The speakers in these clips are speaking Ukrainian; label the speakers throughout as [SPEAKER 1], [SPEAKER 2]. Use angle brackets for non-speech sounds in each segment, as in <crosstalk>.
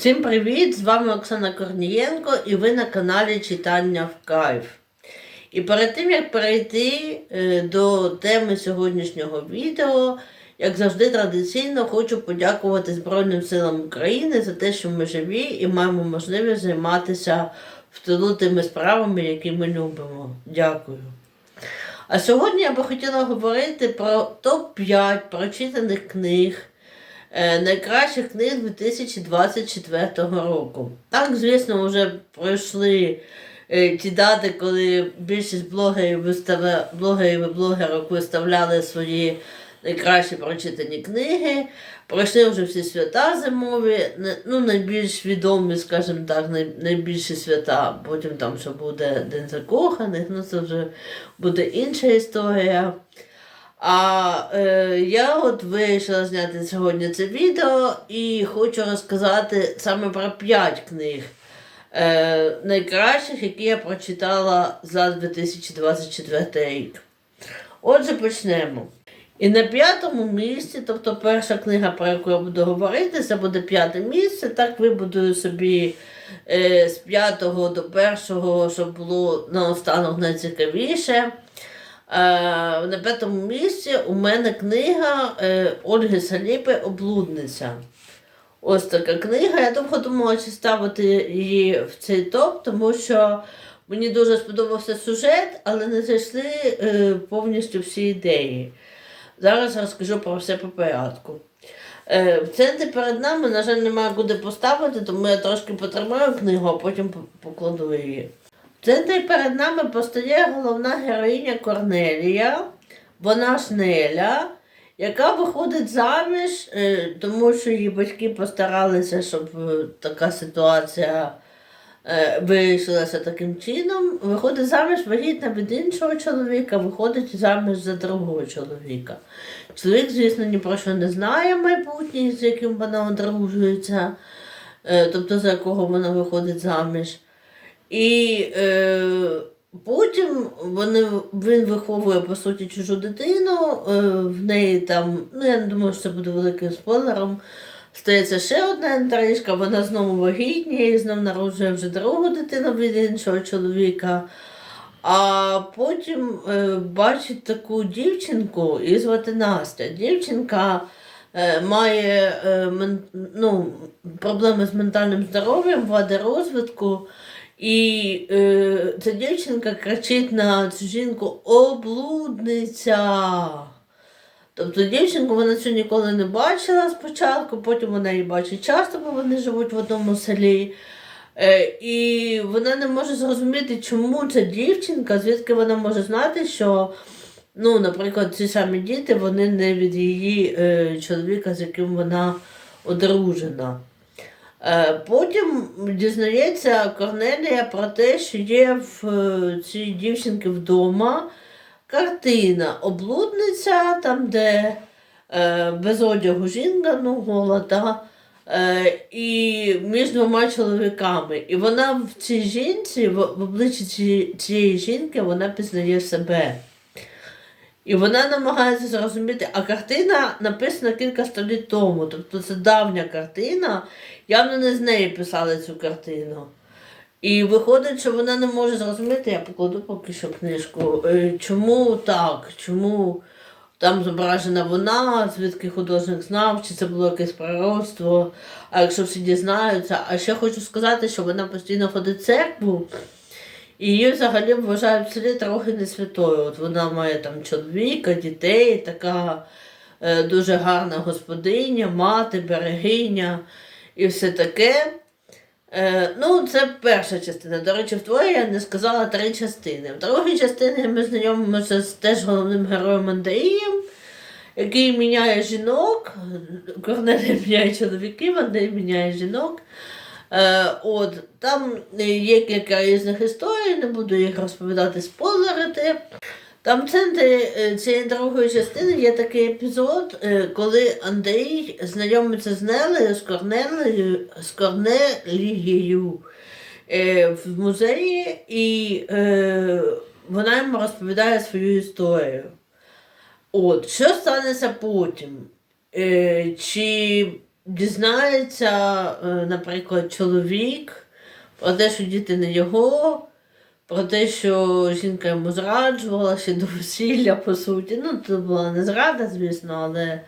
[SPEAKER 1] Всім привіт! З вами Оксана Корнієнко і ви на каналі Читання в Кайф. І перед тим як перейти е, до теми сьогоднішнього відео, як завжди традиційно хочу подякувати Збройним силам України за те, що ми живі і маємо можливість займатися в тилу тими справами, які ми любимо. Дякую. А сьогодні я би хотіла говорити про топ-5 прочитаних книг. Е, Найкращих книг 2024 року. Так, звісно, вже пройшли е, ті дати, коли більшість блогерів, вистава... блогерів і блогерок виставляли свої найкращі прочитані книги. Пройшли вже всі свята зимові, ну, найбільш відомі, скажімо так, найбільші свята. Потім там ще буде День закоханих, ну це вже буде інша історія. А е, я от вирішила зняти сьогодні це відео і хочу розказати саме про 5 книг е, найкращих, які я прочитала за 2024 рік. Отже, почнемо. І на п'ятому місці, тобто перша книга, про яку я буду говорити, це буде п'яте місце. Так вибудую собі е, з п'ятого до першого, щоб було наостанок найцікавіше. Е, на п'ятому місці у мене книга е, Ольги Саліпи Облудниця. Ось така книга. Я довго думала, чи ставити її в цей топ, тому що мені дуже сподобався сюжет, але не зайшли е, повністю всі ідеї. Зараз розкажу про все по порядку. В центрі перед нами, на жаль, немає куди поставити, тому я трошки потримаю книгу, а потім покладу її. Центрі перед нами постає головна героїня Корнелія, вона ж Неля, яка виходить заміж, е, тому що її батьки постаралися, щоб е, така ситуація е, вирішилася таким чином. Виходить заміж вагітна від іншого чоловіка, виходить заміж за другого чоловіка. Чоловік, звісно, ні про що не знає майбутнє, з яким вона одружується, тобто за якого вона виходить заміж. І е, потім вони, він виховує по суті чужу дитину. Е, в неї там, ну я не думаю, що це буде великим спойлером. Стається ще одна інтрижка, вона знову вагітніє і знову народжує вже другу дитину від іншого чоловіка. А потім е, бачить таку дівчинку, її звати Настя. Дівчинка е, має е, мен, ну, проблеми з ментальним здоров'ям, вади розвитку. І е, ця дівчинка кричить на цю жінку облудниця. Тобто дівчинку вона цю ніколи не бачила спочатку, потім вона її бачить часто, бо вони живуть в одному селі. Е, і вона не може зрозуміти, чому ця дівчинка, звідки вона може знати, що, ну, наприклад, ці самі діти, вони не від її е, чоловіка, з яким вона одружена. Е, Потім дізнається Корнелія про те, що є в е, цій дівчинки вдома картина облудниця, там, де е, без одягу жінка, ну, гола, та, і між двома чоловіками. І вона в цій жінці, в обличчі цієї жінки, вона пізнає себе. І вона намагається зрозуміти, а картина написана кілька століть тому. Тобто це давня картина, явно не з неї писали цю картину. І виходить, що вона не може зрозуміти, я покладу поки що книжку, е, чому так, чому там зображена вона, звідки художник знав, чи це було якесь пророцтво, а якщо всі дізнаються. А ще хочу сказати, що вона постійно ходить в церкву, і її взагалі вважають в трохи не святою. От вона має там чоловіка, дітей, така е, дуже гарна господиня, мати, берегиня і все таке. Е, ну, це перша частина. До речі, в твоїй я не сказала три частини. В другій частині ми знайомимося з теж головним героєм Андрієм, який міняє жінок. Корнелія міняє чоловіків, Андрій міняє жінок. Е, от, там є кілька різних історій, не буду їх розповідати, спойлерити. Там в центрі е, цієї другої частини є такий епізод, е, коли Андрій знайомиться з Нелею, з Корнелією, з Корнелією е, в музеї, і е, вона йому розповідає свою історію. От, що станеться потім? Е, чи дізнається, е, наприклад, чоловік про те, що діти не його, про те, що жінка йому зраджувала ще до весілля, по суті. Ну, це була не зрада, звісно, але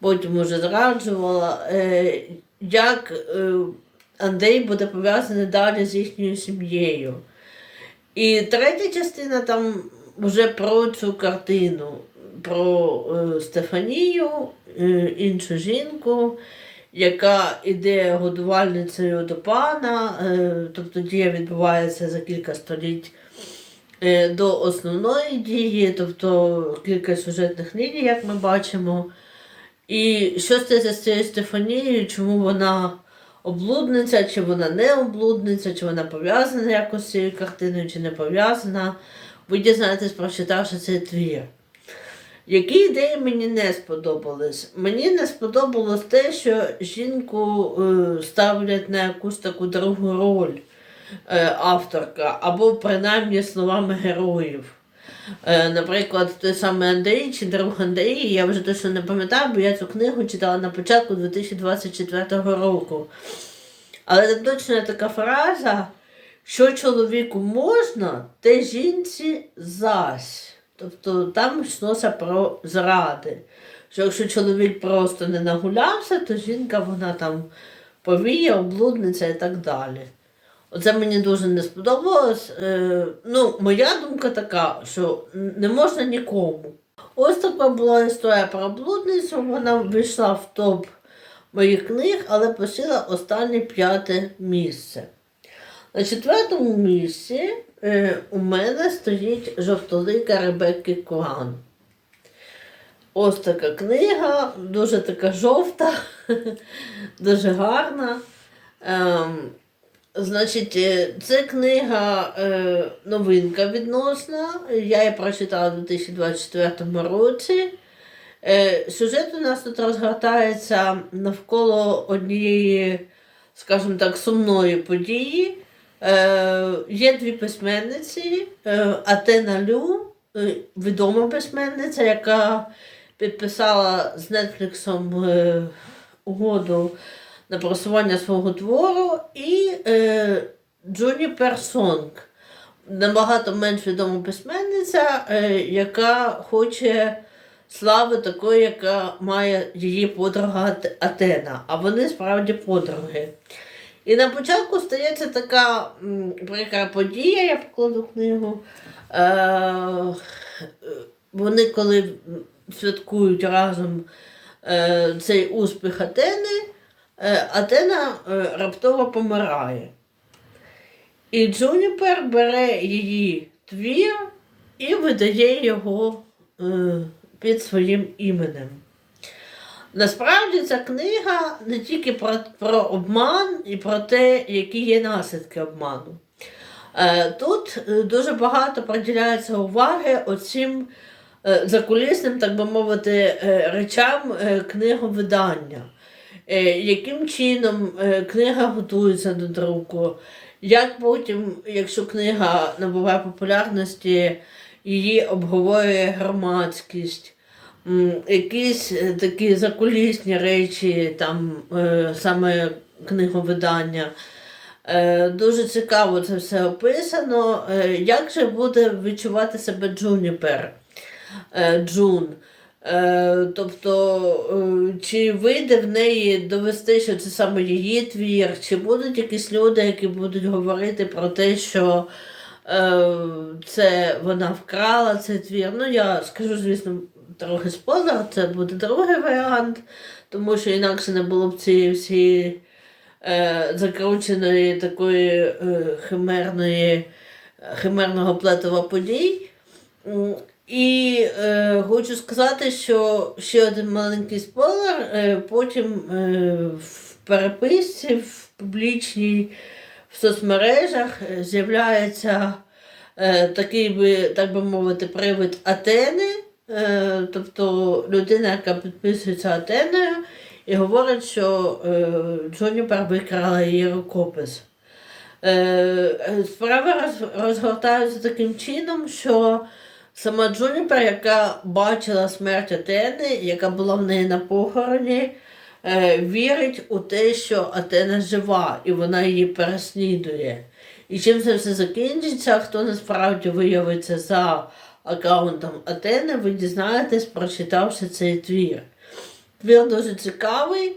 [SPEAKER 1] потім уже зраджувала. Е, Як е, Андрій буде пов'язаний далі з їхньою сім'єю. І третя частина там вже про цю картину, про е, Стефанію, е, іншу жінку, яка іде годувальницею до пана, е, тобто дія відбувається за кілька століть до основної дії, тобто кілька сюжетних ліній, як ми бачимо. І що стається з цією Стефанією, чому вона облудниця, чи вона не облудниця, чи вона пов'язана якось з цією картиною, чи не пов'язана. Ви дізнаєтесь, прочитавши цей твір. Які ідеї мені не сподобались? Мені не сподобалось те, що жінку е, ставлять на якусь таку другу роль е, авторка, або принаймні словами героїв. Е, наприклад, той самий Андрій чи друг Андрій, я вже точно не пам'ятаю, бо я цю книгу читала на початку 2024 року. Але там точно така фраза, що чоловіку можна, те жінці зась. Тобто там йшлося про зради. Що якщо чоловік просто не нагулявся, то жінка вона там повіє, облудниця і так далі. Оце мені дуже не сподобалось. Е, ну, моя думка така, що не можна нікому. Ось така була історія про блудницю. Вона вийшла в топ моїх книг, але посіла останнє п'яте місце. На четвертому місці е, у мене стоїть жовтолика Ребекки Коран. Ось така книга, дуже така жовта, <laughs> дуже гарна. Ем, Значить, е, це книга е, новинка відносна. Я її прочитала у 2024 році. Сюжет у нас тут розгортається навколо однієї, скажімо так, сумної події. Е, є дві письменниці: е, Атена Лю, е, відома письменниця, яка підписала з е, угоду на просування свого твору, і е, Джуніпер Сонг, набагато менш відома письменниця, яка хоче слави такої, яка має її подруга Атена. А вони справді подруги. І на початку стається така м, прикра подія, я покладу книгу. Е, вони коли святкують разом е, цей успіх Атени, е, Атена е, раптово помирає. І Джуніпер бере її твір і видає його е, під своїм іменем. Насправді ця книга не тільки про, про обман і про те, які є наслідки обману. Е, Тут е, дуже багато приділяється уваги оцим е, закулісним, так би мовити, речам книговидання. Яким чином книга готується до друку, як потім, якщо книга набуває популярності, її обговорює громадськість. Якісь е, такі закулісні речі, там е, саме книговидання. Е, Дуже цікаво це все описано. Як же буде відчувати себе Джуніпер? Джун? Тобто, чи вийде в неї довести, що це саме її твір, чи будуть якісь люди, які будуть говорити про те, що це вона вкрала цей твір. Ну, я скажу, звісно, трохи спойлер, це буде другий варіант, тому що інакше не було б цієї всієї е, закрученої такої е, химерної, химерного плетива подій. І е, хочу сказати, що ще один маленький спойлер. Е, потім е, в переписці, в публічній, в соцмережах е, з'являється е, такий би, так би мовити, привид Атени, тобто людина, яка підписується Атеною, і говорить, що е, Джоніпер викрала її рукопис. Е, е, Справи розгортаються таким чином, що сама Джуніпер, яка бачила смерть Атени, яка була в неї на похороні, е, вірить у те, що Атена жива, і вона її переслідує. І чим це все закінчиться, хто насправді виявиться за аккаунтом Атени, ви дізнаєтесь, прочитавши цей твір. Твір дуже цікавий,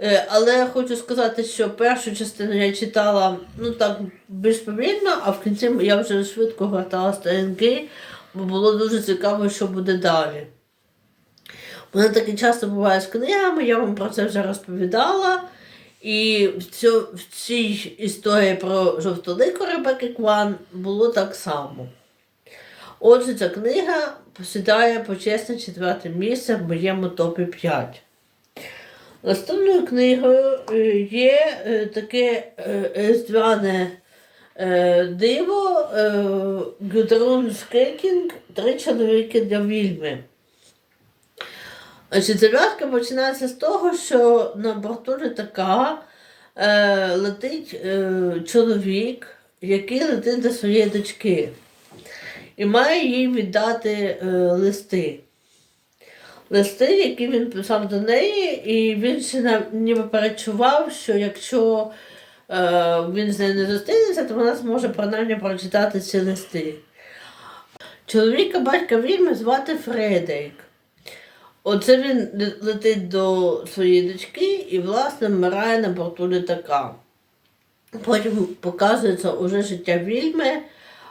[SPEAKER 1] е, але я хочу сказати, що першу частину я читала ну так більш повільно, а в кінці я вже швидко гортала сторінки, бо було дуже цікаво, що буде далі. Мене таке часто буває з книгами, я вам про це вже розповідала. І в, цьо, в цій історії про жовтолику Ребекки Кван було так само. Отже, ця книга посідає почесне четверте місце в моєму топі 5. Наступною книгою е, є е, таке е, різдвяне диво Гюдрун Скекінг Три чоловіки для вільми. Зав'язка починається з того, що на борту літака летить чоловік, який летить до своєї дочки і має їй віддати е, листи. Листи, які він писав до неї, і він ще ніби перечував, що якщо е, він з нею не зустрінеться, то вона зможе принаймні прочитати ці листи. Чоловіка батька Вільми звати Фредерік. Оце він летить до своєї дочки і, власне, вмирає на борту літака. Потім показується уже життя Вільми.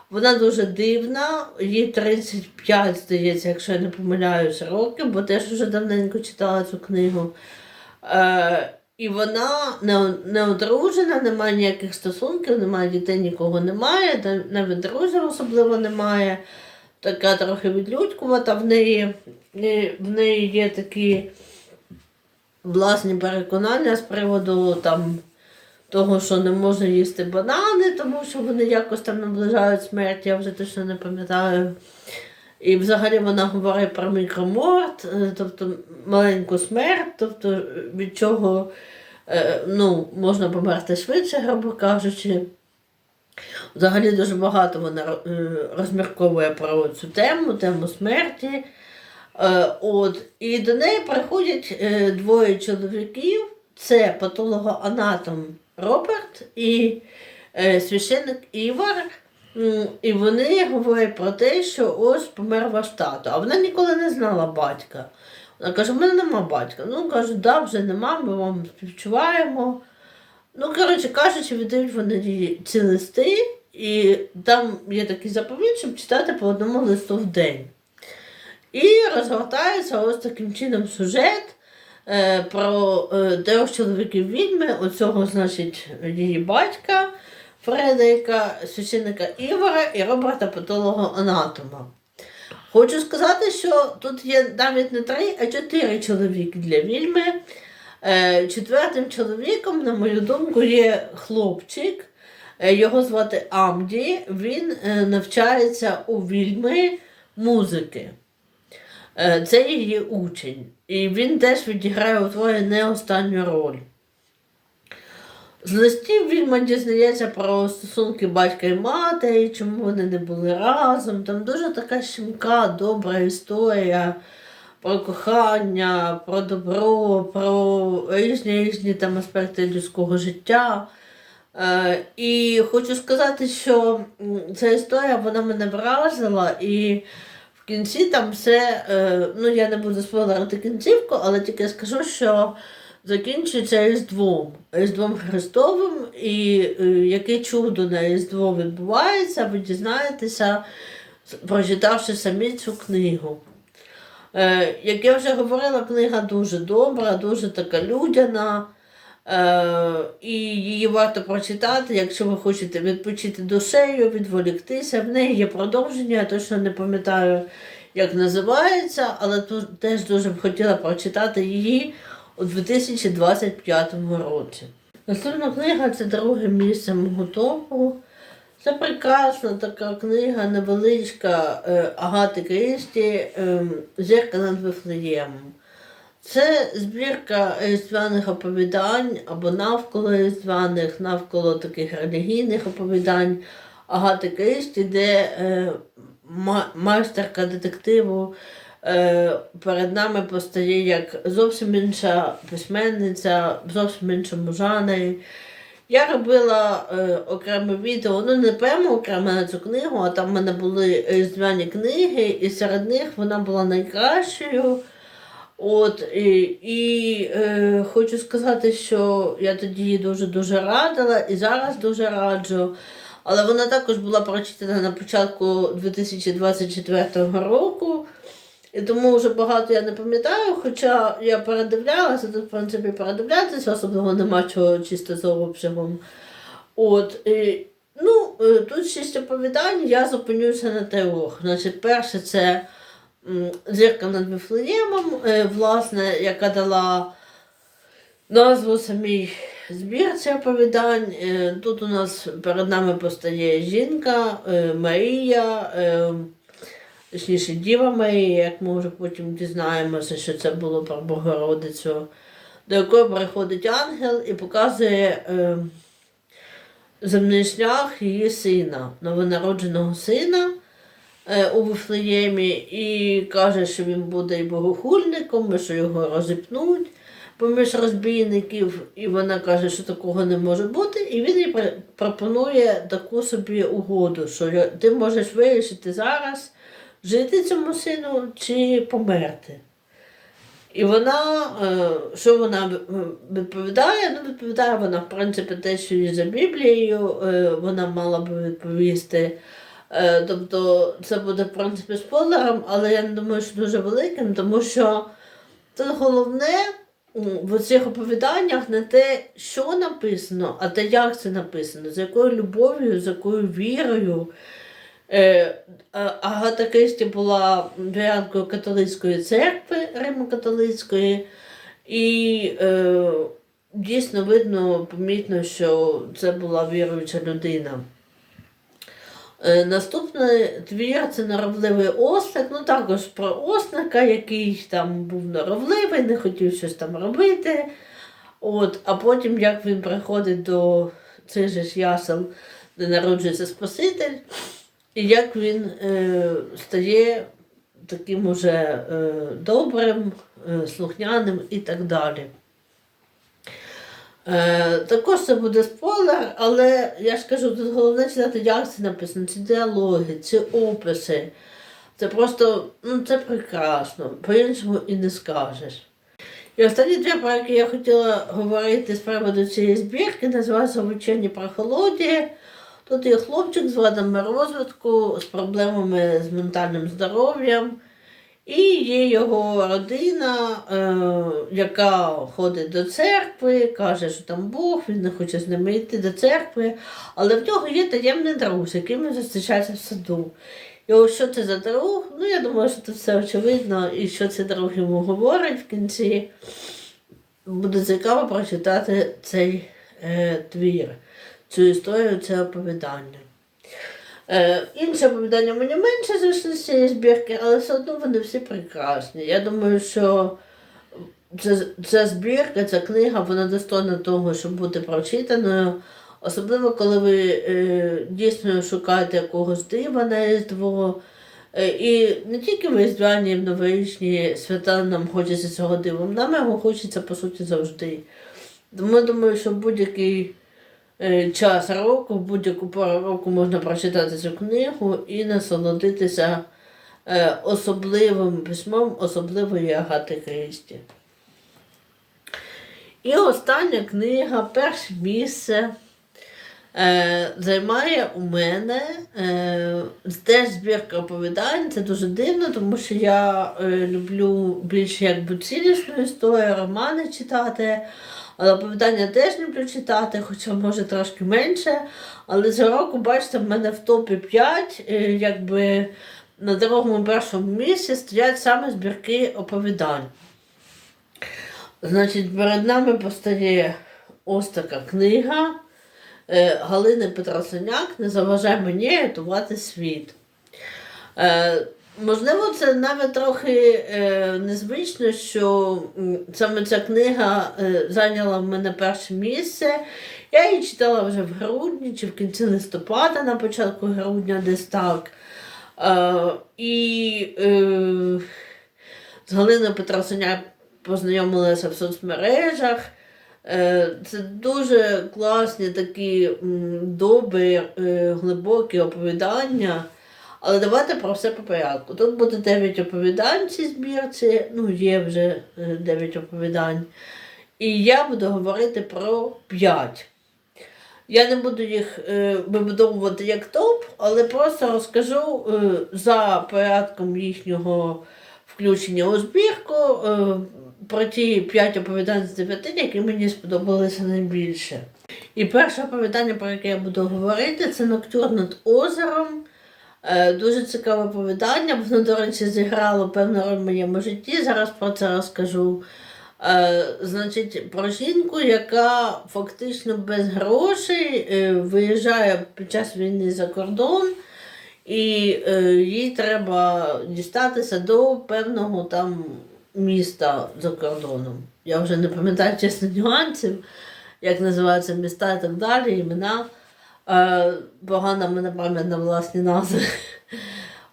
[SPEAKER 1] Вона дуже дивна, їй 35, здається, якщо я не помиляюся, років, бо теж вже давненько читала цю книгу. Е, і вона не, не одружена, немає ніяких стосунків, немає дітей, нікого немає, навіть друзів особливо немає. Така трохи відлюдькувата, в неї, е, в неї є такі власні переконання з приводу там, того, що не можна їсти банани, тому що вони якось там наближають смерть, я вже точно не пам'ятаю. І взагалі вона говорить про мікроморт, е, тобто маленьку смерть, тобто від чого е, ну, можна померти швидше, грубо кажучи. Взагалі дуже багато вона е, розмірковує про цю тему, тему смерті. От, і до неї приходять двоє чоловіків: це патологоанатом Роберт і е, священник Івар. І вони говорять про те, що ось помер ваш тато. А вона ніколи не знала батька. Вона каже, в мене нема батька. Ну, кажуть, да, вже нема, ми вам співчуваємо. Ну, коротше кажучи, віддають вони ці листи, і там є такий заповіт, щоб читати по одному листу в день. І розгортається ось таким чином сюжет про е, трьох чоловіків відьми, оцього, значить, її батька Фредерика, священника Івара і Роберта Патолого Анатома. Хочу сказати, що тут є навіть не три, а чотири чоловіки для вільми. Е, Четвертим чоловіком, на мою думку, є хлопчик. Е, Його звати Амді. Він е, навчається у вільми музики. Е, Це її учень. І він теж відіграє у творі не останню роль. З листів Вільма дізнається про стосунки батька і матері, чому вони не були разом. Там дуже така щемка, добра історія про кохання, про добро, про різні різні там аспекти людського життя. Е, і хочу сказати, що ця історія вона мене вразила, і кінці там все, е, ну я не буду спойлерити кінцівку, але тільки скажу, що закінчується Різдвом, Різдвом Христовим, і е, яке чудо на Різдво відбувається, ви дізнаєтеся, прочитавши самі цю книгу. Е, як я вже говорила, книга дуже добра, дуже така людяна. Е, і її варто прочитати, якщо ви хочете відпочити душею, відволіктися. В неї є продовження, я точно не пам'ятаю, як називається, але тут теж дуже б хотіла прочитати її у 2025 році. Наступна книга це друге місце мого топу. Це прекрасна така книга, невеличка е, Агати Крісті ем, Зірка над Вифлеємом. Це збірка різдвяних оповідань або навколо різдвяних, навколо таких релігійних оповідань Агати Крісті, де е, майстерка детективу е, перед нами постає як зовсім інша письменниця, в зовсім іншому жанрі. Я робила е, окреме відео, ну не прямо окреме на цю книгу, а там в мене були різдвяні книги, і серед них вона була найкращою. От, і, і е, хочу сказати, що я тоді її дуже-дуже радила і зараз дуже раджу. Але вона також була прочитана на початку 2024 року. І тому вже багато я не пам'ятаю, хоча я передивлялася, тут, в принципі, передивлятися, особливо нема чого чисто за обсягом. От, і, ну, е, тут шість оповідань, я зупинюся на трьох. Значить, перше це зірка над Вифлеємом, е, власне, яка дала назву самій збірці оповідань. Е, Тут у нас перед нами постає жінка, е, Марія, точніше Діва Марія, як ми вже потім дізнаємося, що це було про Богородицю, до якої приходить ангел і показує земний шлях її сина, новонародженого сина у Вифлеємі, і каже, що він буде богохульником, що його розіпнуть поміж розбійників, і вона каже, що такого не може бути. І він їй пропонує таку собі угоду, що ти можеш вирішити зараз жити цьому сину чи померти. І вона, е, що вона відповідає? Ну, відповідає вона, в принципі, те, що і за Біблією е, вона мала би відповісти. Е, Тобто це буде, в принципі, спойлером, але я не думаю, що дуже великим, тому що тут головне в цих оповіданнях не те, що написано, а те, як це написано, з якою любов'ю, з якою вірою. Е, Агата Кристі була вірянкою католицької церкви Римо-католицької, і е, дійсно видно, помітно, що це була віруюча людина. Е, Наступний твір це норовливий ослик. Ну також про ослика, який там був норовливий, не хотів щось там робити. От, а потім, як він приходить до цих же ясел, де народжується Спаситель, і як він е, стає таким уже е, добрим, е, слухняним і так далі. Е, також це буде спойлер, але я ж кажу, тут головне читати, як це написано, ці діалоги, ці описи. Це просто ну, це прекрасно, по-іншому і не скажеш. І останні дві, про які я хотіла говорити з приводу цієї збірки, називаються «Вечірні прохолоді. Тут є хлопчик з вадами розвитку, з проблемами з ментальним здоров'ям. І є його родина, е, яка ходить до церкви, каже, що там Бог, він не хоче з ними йти до церкви. Але в нього є таємний друг, з яким він зустрічається в саду. І ось що це за друг? Ну, я думаю, що тут все очевидно, і що цей друг йому говорить в кінці. Буде цікаво прочитати цей е, твір, цю історію, це оповідання. Е, інше оповідання мені менше зайшли з цієї збірки, але все одно вони всі прекрасні. Я думаю, що ця, збірка, ця книга, вона достойна того, щоб бути прочитаною. Особливо, коли ви е, дійсно шукаєте якогось дива на Різдво. Е, і не тільки в різдвяні, в новорічні свята нам хочеться цього дива, нам його хочеться по суті завжди. Тому я думаю, що будь-який час року, в будь-яку пору року можна прочитати цю книгу і насолодитися е, особливим письмом особливої Агати Крісті. І остання книга, перше місце. Е, займає у мене е, теж збірка оповідань. Це дуже дивно, тому що я е, люблю більше якби цілісну історію, романи читати. Але оповідання теж люблю читати, хоча може трошки менше. Але цього року, бачите, в мене в топі 5, е, якби на другому першому місці стоять саме збірки оповідань. Значить, перед нами постає ось така книга е, Галини Петросиняк Не заважай мені рятувати світ. Можливо, це навіть трохи е, незвично, що саме ця книга е, зайняла в мене перше місце. Я її читала вже в грудні чи в кінці листопада, на початку грудня, десь так. Е, і е, З Галиною Петросиняк познайомилася в соцмережах. Е, Це дуже класні такі добрі, е, глибокі оповідання. Але давайте про все по порядку. Тут буде 9 оповідань в збірці, ну є вже 9 оповідань. І я буду говорити про 5. Я не буду їх е, вибудовувати як топ, але просто розкажу е, за порядком їхнього включення у збірку е, про ті 5 оповідань з 9, які мені сподобалися найбільше. І перше оповідання, про яке я буду говорити, це Ноктюр над озером. Е, Дуже цікаве оповідання. Воно, до речі, зіграло певну роль в моєму житті. Зараз про це розкажу. Е, значить, про жінку, яка фактично без грошей е, виїжджає під час війни за кордон, і їй треба дістатися до певного там міста за кордоном. Я вже не пам'ятаю чесно нюансів, як називаються міста і так далі, імена. Е, погана мене пам'ять на власні назви.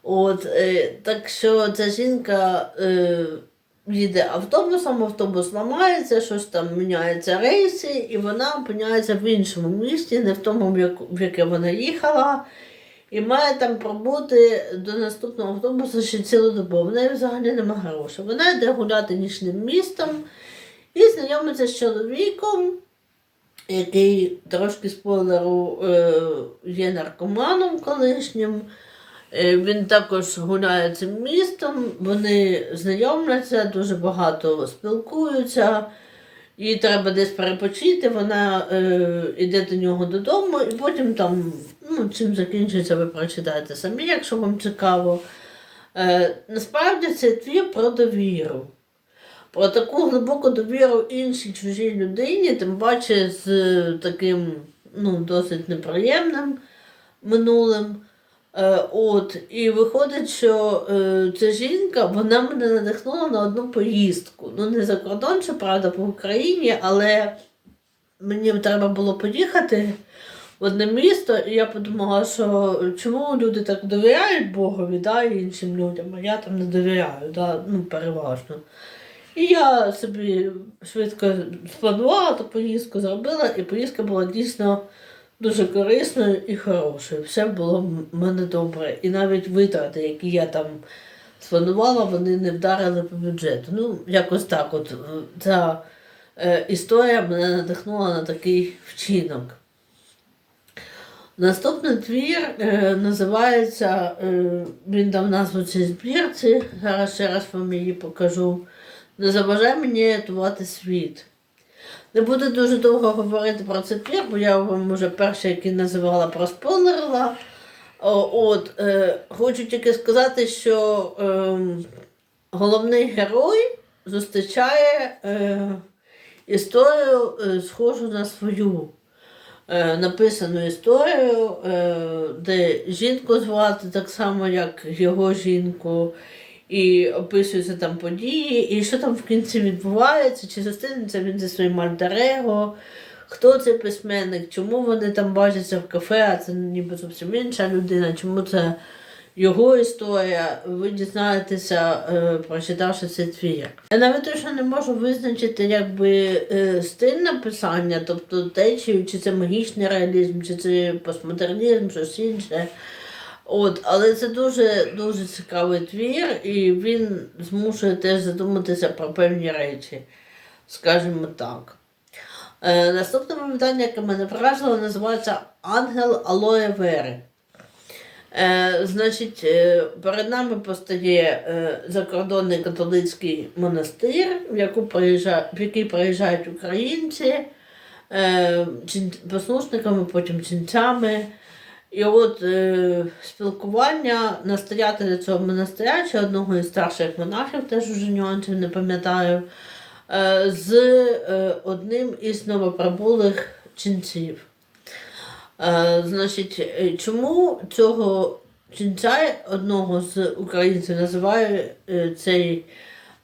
[SPEAKER 1] От, е, так що ця жінка е, їде автобусом, автобус ламається, щось там міняються рейси, і вона опиняється в іншому місті, не в тому, в, яке вона їхала, і має там пробути до наступного автобусу ще цілодобово. В неї взагалі немає грошей. Вона йде гуляти нічним містом і знайомиться з чоловіком, який трошки спойлеру е, є наркоманом колишнім. Е, Він також гуляє цим містом, вони знайомляться, дуже багато спілкуються. Їй треба десь перепочити, вона е, йде до нього додому, і потім там, ну, чим закінчується, ви прочитаєте самі, якщо вам цікаво. Е, насправді це твір про довіру. Про таку глибоку довіру іншій чужій людині, тим паче з е, таким ну, досить неприємним минулим. Е, от, і виходить, що е, ця жінка вона мене надихнула на одну поїздку. Ну, не за кордон, щоправда, по Україні, але мені треба було поїхати в одне місто, і я подумала, що чому люди так довіряють Богові да, іншим людям, а я там не довіряю, да, ну, переважно. І я собі швидко спланувала ту поїздку, зробила, і поїздка була дійсно дуже корисною і хорошою. Все було в мене добре. І навіть витрати, які я там спланувала, вони не вдарили по бюджету. Ну, якось так. От е, ця е, історія мене надихнула на такий вчинок. Наступний твір е, називається, е, він дав назву цій збірці, зараз ще раз вам її покажу. Не заважай мені рятувати світ. Не буду дуже довго говорити про цей твір, бо я вам вже перший, який називала, проспойлерила. О, От, е, хочу тільки сказати, що е, головний герой зустрічає е, історію е, схожу на свою. Е, написану історію, е, де жінку звати так само, як його жінку, і описуються там події, і що там в кінці відбувається, чи зустрінеться він зі своїм альтерего, хто цей письменник, чому вони там бачаться в кафе, а це ніби зовсім інша людина, чому це його історія, ви дізнаєтеся, е, прочитавши цей твір. Я навіть точно не можу визначити якби, е, стиль написання, тобто те, чи це магічний реалізм, чи це постмодернізм, щось інше. От, але це дуже дуже цікавий твір, і він змушує теж задуматися про певні речі, скажімо так. Е, наступне питання, яке мене вразило, називається Ангел Алоє Вери. Е, значить, е, перед нами постає е, закордонний католицький монастир, в, яку в який приїжджають українці е, послушниками, потім ченцями. І от е, спілкування настоятеля цього монастиря чи одного із старших монахів, теж уже нюансів не пам'ятаю, е, з е, одним із новоприбулих ченців. Е, значить, е, чому цього ченця одного з українців називає е, цей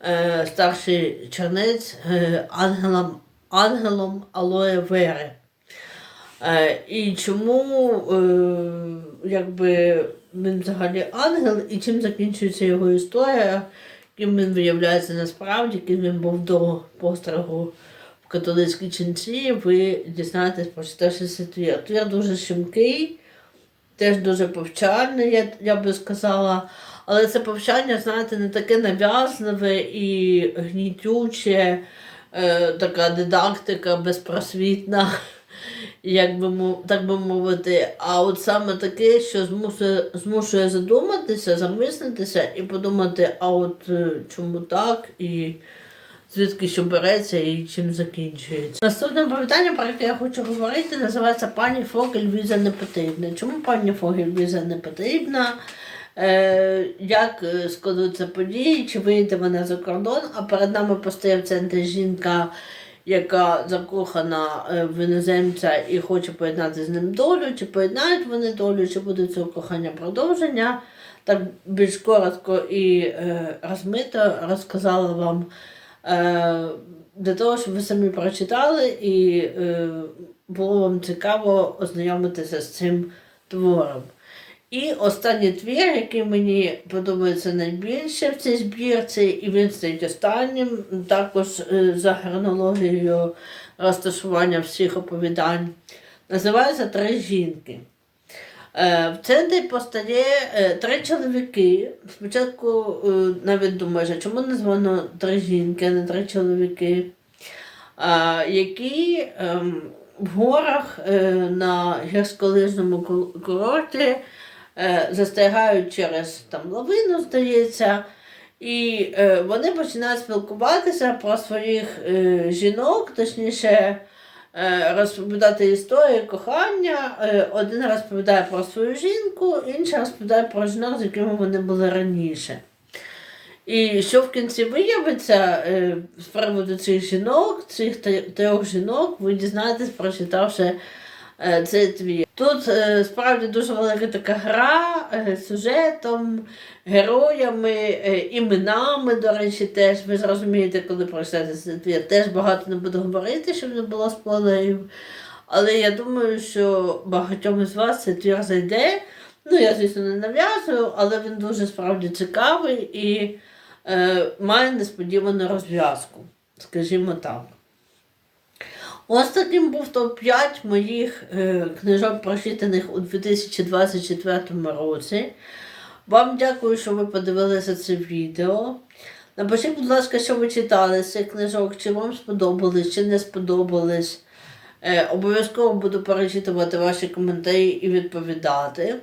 [SPEAKER 1] е, старший чернець е, ангелом, ангелом Алоє Вери? Е, і чому е, якби він взагалі ангел, і чим закінчується його історія, ким він виявляється насправді, ким він був до постригу в католицькій ченці, ви дізнаєтесь, прочитавши цей твір. Твір дуже щемкий, теж дуже повчальний, я, я би сказала. Але це повчання, знаєте, не таке нав'язливе і гнітюче, е, така дидактика безпросвітна, як би, так би мовити. А от саме таке, що змушує, змушує задуматися, замислитися і подумати, а от е, чому так, і звідки що береться і чим закінчується. Наступне повідання, про яке я хочу говорити, називається Пані Фогель віза не потрібна. Чому пані Фогель віза не потрібна? Е, як е, складуться події, чи вийде вона за кордон, а перед нами постає в центрі жінка, яка закохана е, в іноземця і хоче поєднати з ним долю, чи поєднають вони долю, чи буде цього кохання продовження. Так більш коротко і е, розмито розказала вам е, для того, щоб ви самі прочитали і е, було вам цікаво ознайомитися з цим твором. І останній твір, який мені подобається найбільше в цій збірці, і він стоїть останнім, також е, за хронологією розташування всіх оповідань, називається Три жінки. Е, В центрі постає е, три чоловіки. Спочатку навіть думаєш, чому названо три жінки, а не три чоловіки, які ем, в горах на гірськолижному курорті застерігають через там лавину, здається. І е, вони починають спілкуватися про своїх е, жінок, точніше е, розповідати історії кохання. Е, один розповідає про свою жінку, інший розповідає про жінок, з якими вони були раніше. І що в кінці виявиться е, з приводу цих жінок, цих трьох жінок, ви дізнаєтесь, прочитавши е, цей твір. Тут е, справді дуже велика така гра е, сюжетом, героями, іменами, до речі, теж ви зрозумієте, коли прочитаєте цей твір. Теж багато не буду говорити, щоб не було спойлерів. Але я думаю, що багатьом із вас цей твір зайде. Ну, я, звісно, не нав'язую, але він дуже справді цікавий і е, має несподівану розв'язку, скажімо так. Ось таким був топ-5 моїх е, книжок, прочитаних у 2024 році. Вам дякую, що ви подивилися це відео. Напишіть, будь ласка, що ви читали з цих книжок, чи вам сподобались, чи не сподобались. Е, обов'язково буду перечитувати ваші коментарі і відповідати.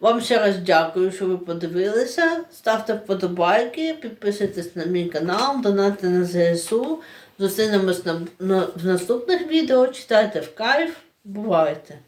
[SPEAKER 1] Вам ще раз дякую, що ви подивилися. Ставте вподобайки, підписуйтесь на мій канал, донатьте на ЗСУ. Зустрінемось на, на, в наступних відео. Читайте в кайф. Бувайте!